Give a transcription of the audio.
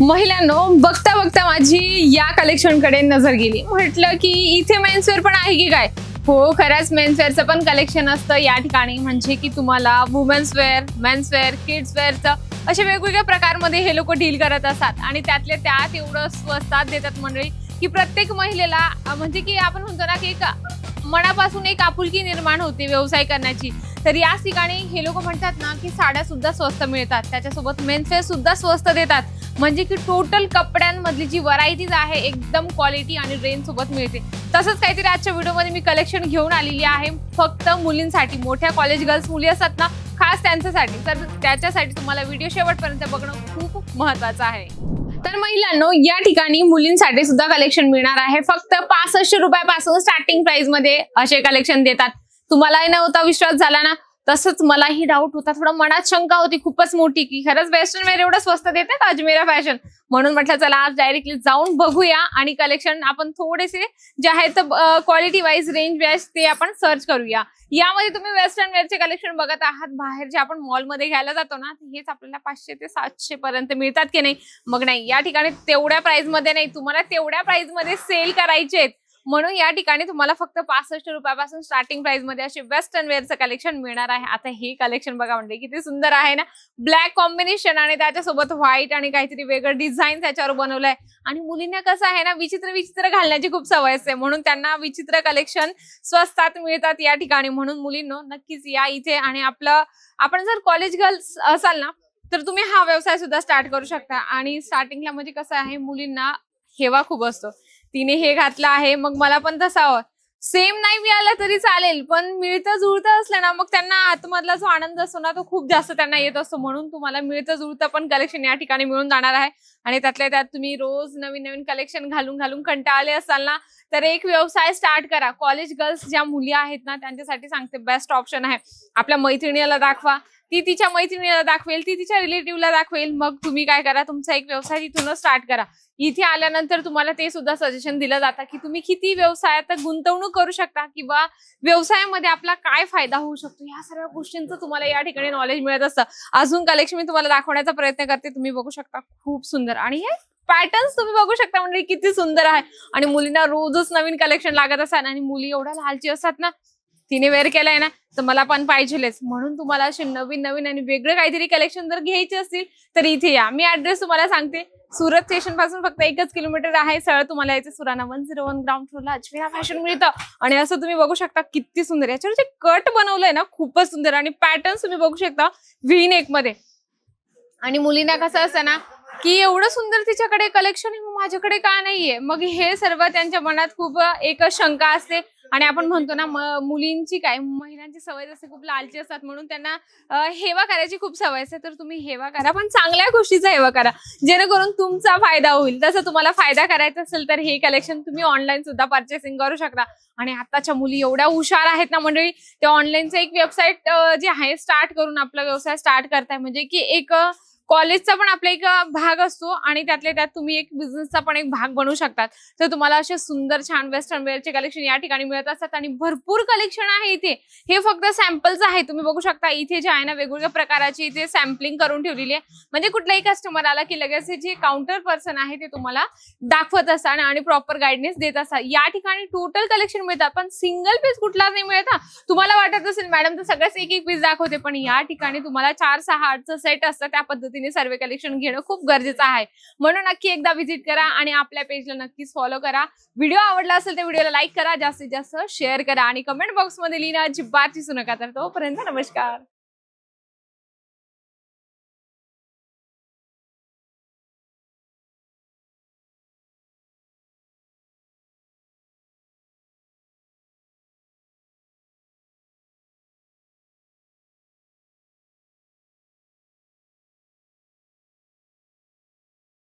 महिलांनो बघता बघता माझी या कलेक्शनकडे नजर गेली. म्हटलं की इथे मेन्सवेअर पण आहे की काय? हो खरंच मेन्सवेअरचं पण कलेक्शन असतं. या ठिकाणी म्हणजे की तुम्हाला वुमेन्स वेअर मेन्सवेअर किड्स वेअरचं असे वेगवेगळ्या प्रकारमध्ये हे लोक डील करत असतात. आणि त्यातले त्यात एवढं स्वस्तात देतात मंडळी की प्रत्येक महिलेला म्हणजे की आपण म्हणतो ना की एक मनापासून एक आपुलकी निर्माण होते व्यवसाय करण्याची. तर याच ठिकाणी हे लोक म्हणतात ना की साड्या सुद्धा स्वस्त मिळतात. त्याच्यासोबत मेन्सवेअर सुद्धा स्वस्त देतात. म्हणजे की टोटल कपड्यांमधली जी व्हरायटीज आहे एकदम क्वालिटी आणि रेंज सोबत मिळते. तसंच काहीतरी आजच्या व्हिडिओमध्ये मी कलेक्शन घेऊन आलेली आहे. फक्त मुलींसाठी मोठ्या कॉलेज गर्ल्स मुली असतात ना खास त्यांच्यासाठी. तर त्याच्यासाठी तुम्हाला व्हिडिओ शेवटपर्यंत बघणं खूप महत्वाचं आहे. तर महिलांनो या ठिकाणी मुलींसाठी सुद्धा कलेक्शन मिळणार आहे. फक्त पासष्ट रुपयापासून स्टार्टिंग प्राइसमध्ये असे कलेक्शन देतात. तुम्हालाही नव्हता विश्वास झाला ना? तसंच मलाही डाऊट होता. थोडा मनात शंका होती खूपच मोठी की खरंच वेस्टर्न वेअर एवढं स्वस्त देतात अजमेरा फॅशन म्हणून म्हटलं चला आज डायरेक्टली जाऊन बघूया आणि कलेक्शन आपण थोडेसे जे आहेत क्वालिटी वाईज रेंज वाईज ते आपण सर्च करूया. यामध्ये तुम्ही वेस्टर्न वेअरचे कलेक्शन बघत आहात. बाहेर जे आपण मॉलमध्ये घ्यायला जातो ना हेच आपल्याला पाचशे ते सातशे पर्यंत मिळतात की नाही? मग नाही या ठिकाणी तेवढ्या प्राइसमध्ये नाही. तुम्हाला तेवढ्या प्राइसमध्ये सेल करायचे आहेत. म्हणून या ठिकाणी तुम्हाला फक्त पासष्ट रुपयापासून स्टार्टिंग प्राइसमध्ये असे वेस्टर्न वेअरचं कलेक्शन मिळणार आहे. आता हे कलेक्शन बघा म्हणजे किती सुंदर आहे ना. ब्लॅक कॉम्बिनेशन आणि त्याच्यासोबत व्हाईट आणि काहीतरी वेगळं डिझाईन त्याच्यावर बनवलंय. आणि मुलींना कसं आहे ना विचित्र विचित्र घालण्याची खूप सवय असते. म्हणून त्यांना विचित्र कलेक्शन स्वस्तात मिळतात या ठिकाणी. म्हणून मुलींनो नक्कीच या इथे आणि आपलं आपण जर कॉलेज गर्ल्स असाल ना तर तुम्ही हा व्यवसाय सुद्धा स्टार्ट करू शकता. आणि स्टार्टिंगला म्हणजे कसं आहे मुलींना हेवा खूप असतो. तिने हे घातलं आहे मग मला पण तसं हवं सेम नाही मिळालं तरी चालेल पण मिळतं जुळतं असलं ना मग त्यांना आतमधला जो आनंद असतो ना तो खूप जास्त त्यांना येत असतो. म्हणून तुम्हाला मिळतं जुळतं पण कलेक्शन या ठिकाणी मिळून जाणार आहे. आणि त्यातल्या त्यात तुम्ही रोज नवीन नवीन कलेक्शन घालून घालून कंटाळले असाल ना तर एक व्यवसाय स्टार्ट करा. कॉलेज गर्ल्स ज्या मुली आहेत ना त्यांच्यासाठी सांगते बेस्ट ऑप्शन आहे. आपल्या मैत्रिणीला दाखवा. ती तिच्या मैत्रिणीला दाखवेल ती तिच्या रिलेटिव्हला दाखवेल. मग तुम्ही काय करा तुमचा एक व्यवसाय तिथूनच स्टार्ट करा. इथे आल्यानंतर तुम्हाला ते सुद्धा सजेशन दिलं जातं की तुम्ही किती व्यवसायात गुंतवणूक करू शकता किंवा व्यवसायामध्ये आपला काय फायदा होऊ शकतो. या सर्व गोष्टींचं तुम्हाला या ठिकाणी नॉलेज मिळत असतं. अजून कलेक्शन मी तुम्हाला दाखवण्याचा प्रयत्न करते. तुम्ही बघू शकता खूप सुंदर. आणि हे पॅटर्न्स तुम्ही बघू शकता म्हणजे किती सुंदर आहे. आणि मुलींना रोजच नवीन कलेक्शन लागत असतात आणि मुली एवढ्या लालची असतात ना तिने वेअर केलाय ना तर मला पण पाहिजेलच. म्हणून तुम्हाला असे नवीन नवीन आणि वेगळं काहीतरी कलेक्शन जर घ्यायचे असतील तर इथे या. मी ऍड्रेस तुम्हाला सांगते. सुरत स्टेशनपासून फक्त एकच किलोमीटर आहे. सरळ तुम्हाला यायचं Surana one zero one ground फ्लोरला Ajmera fashion मिळतं आणि असं तुम्ही बघू शकता किती सुंदर. याच्यावर जे कट बनवलंय ना खूपच सुंदर. आणि पॅटर्न तुम्ही बघू शकता व्ही नेकमध्ये. आणि मुलींना कसं असतं ना की एवढं सुंदर तिच्याकडे कलेक्शन आहे माझ्याकडे का नाहीये? मग हे सर्व त्यांच्या मनात खूप एक शंका असते. आणि आपण म्हणतो ना मुलींची काय महिलांची सवय जसे खूप लालची असतात म्हणून त्यांना हेवा करायची खूप सवय असते. तर तुम्ही हेवा करा पण चांगल्या गोष्टीचा हेवा करा. जेणेकरून तुमचा फायदा होईल. तसं तुम्हाला फायदा करायचा असेल तर हे कलेक्शन तुम्ही ऑनलाईन सुद्धा परचेसिंग करू शकता. आणि आताच्या मुली एवढ्या हुशार आहेत ना मंडळी ते ऑनलाईनचं एक वेबसाईट जे आहे स्टार्ट करून आपला व्यवसाय स्टार्ट करताय. म्हणजे की एक कॉलेजचा पण आपला एक भाग असतो आणि त्यातल्या त्यात तुम्ही एक बिझनेसचा पण एक भाग बनवू शकतात. तर तुम्हाला असे सुंदर छान वेस्टर्न वेअरचे कलेक्शन या ठिकाणी मिळत असतात आणि भरपूर कलेक्शन आहे इथे. हे फक्त सॅम्पल्स आहे तुम्ही बघू शकता इथे जे आहे ना वेगवेगळ्या प्रकाराची इथे सॅम्पलिंग करून ठेवलेली आहे. म्हणजे कुठलाही कस्टमर आला की लगेच जे काउंटर पर्सन आहे ते तुम्हाला दाखवत असतात आणि प्रॉपर गाईडनेस देत असतात. या ठिकाणी टोटल कलेक्शन मिळतात पण सिंगल पीस कुठला नाही मिळत तुम्हाला वाटत असेल मॅडम तर सगळ्याच एक एक पीस दाखवते. पण या ठिकाणी तुम्हाला चार सहा आठचं सेट असतं त्या पद्धतीने सर्वे कलेक्शन घेणं खूप गरजेचं आहे. म्हणून नक्की एकदा व्हिजिट करा आणि आपल्या पेजला नक्कीच फॉलो करा. व्हिडिओ आवडला असेल तर व्हिडिओला लाईक करा जास्तीत जास्त शेअर करा आणि कमेंट बॉक्समध्ये लिहिणं अजिबात विसरू नका. तर तोपर्यंत नमस्कार.